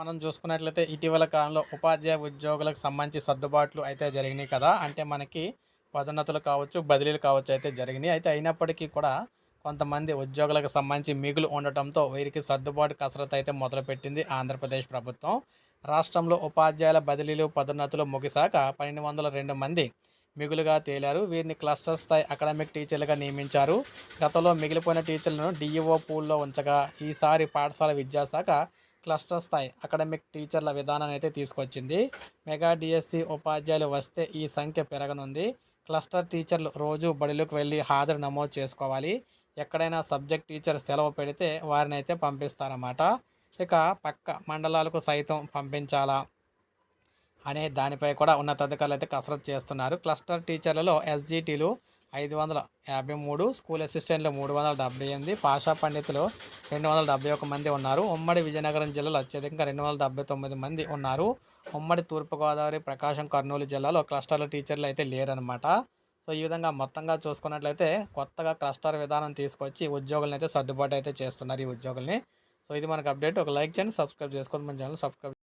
మనం చూసుకున్నట్లయితే ఇటీవల కాలంలో ఉపాధ్యాయ ఉద్యోగులకు సంబంధించి సర్దుబాట్లు అయితే జరిగినాయి కదా. అంటే మనకి పదోన్నతులు కావచ్చు బదిలీలు కావచ్చు అయితే జరిగినాయి. అయితే అయినప్పటికీ కూడా కొంతమంది ఉద్యోగులకు సంబంధించి మిగులు ఉండటంతో వీరికి సర్దుబాటు కసరత్తు అయితే మొదలుపెట్టింది ఆంధ్రప్రదేశ్ ప్రభుత్వం. రాష్ట్రంలో ఉపాధ్యాయుల బదిలీలు పదోన్నతులు ముగిశాక పన్నెండు వందల రెండు మంది మిగులుగా తేలారు. వీరిని క్లస్టర్ స్థాయి అకాడమిక్ టీచర్లుగా నియమించారు. గతంలో మిగిలిపోయిన టీచర్లను డిఈఓ పూల్లో ఉంచగా ఈసారి పాఠశాల విద్యాశాఖ క్లస్టర్ స్థాయి అకాడమిక్ టీచర్ల విధానాన్ని అయితే తీసుకొచ్చింది. మెగా డిఎస్సి ఉపాధ్యాయులు వస్తే ఈ సంఖ్య పెరగనుంది. క్లస్టర్ టీచర్లు రోజు బడిలోకి వెళ్ళి హాజరు నమోదు చేసుకోవాలి. ఎక్కడైనా సబ్జెక్ట్ టీచర్ సెలవు పెడితే వారిని అయితే పంపిస్తారన్నమాట. ఇక పక్క మండలాలకు సైతం పంపించాలా అనే దానిపై కూడా ఉన్నతాధికారులు అయితే కసరత్తు చేస్తున్నారు. క్లస్టర్ టీచర్లలో ఎస్జిటీలు ఐదు వందల యాభై మూడు స్కూల్ అసిస్టెంట్లు మూడు వందల డెబ్బై ఎనిమిది పాషా పండితులు రెండు వందల డెబ్బై ఒక మంది ఉన్నారు. ఉమ్మడి విజయనగరం జిల్లాలో అత్యధికంగా రెండు వందల డెబ్బై తొమ్మిది మంది ఉన్నారు. ఉమ్మడి తూర్పుగోదావరి ప్రకాశం కర్నూలు జిల్లాలో క్లస్టర్ల టీచర్లు అయితే లేరనమాట సో ఈ విధంగా మొత్తంగా చూసుకున్నట్లయితే కొత్తగా క్లస్టర్ విధానం తీసుకొచ్చి ఉద్యోగులను అయితే సర్దుబాటు అయితే చేస్తున్నారు ఈ ఉద్యోగుల్ని. సో ఇది మనకు అప్డేట్. ఒక లైక్ చేయండి సబ్స్క్రైబ్ చేసుకోండి. మన ఛానల్ సబ్స్క్రైబ్